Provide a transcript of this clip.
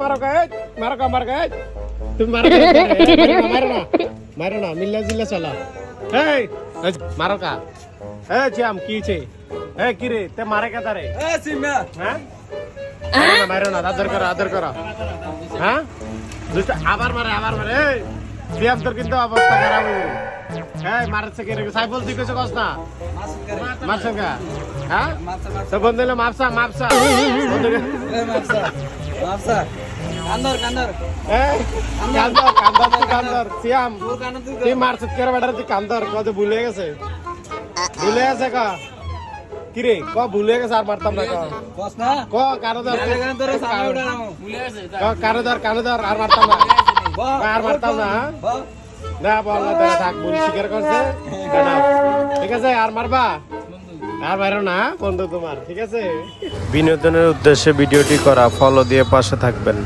মারো কা এই, মারো তুমি মারো মারো না, মারো না মিল্লা জিল্লা চলা। এই মারো কা এই চিয়াম কি ছে এই কি রে তে মারে কা তারে? এ সিমা হ্যাঁ? মারো না আদর করো আদর করো। হ্যাঁ? দুটো আবার মারে আবার মারে এই। তোর কিন্তু অবস্থা খারাপ হয়ে। এই মারছে কে রে? সাইফুল তুই কিছু কস না? করে মারছেন কা? হ্যাঁ? তো বন্ধু মাপসা মাপসা। মাপসা মাপসা। কান্দর কান্দর। এই কান্দর কান্দর কান্দর। সিয়াম তুই তুই মারছিস করে বেটার? তুই কান্দর কত ভুলে গেছে। ভুলে গেছে ক? কিরে ক ভুলে গেছে আর মারতাম না ক? বস না। ক কারও ধর কারও ধর। কারও ধর আর মারতাম না। আর মারতাম না হ্যাঁ? না বল না থাক ভুল স্বীকার করছে। ঠিক আছে আর মারবা? বিনোদনের উদ্দেশ্যে ভিডিওটি করা ফলো দিয়ে পাশে থাকবেন।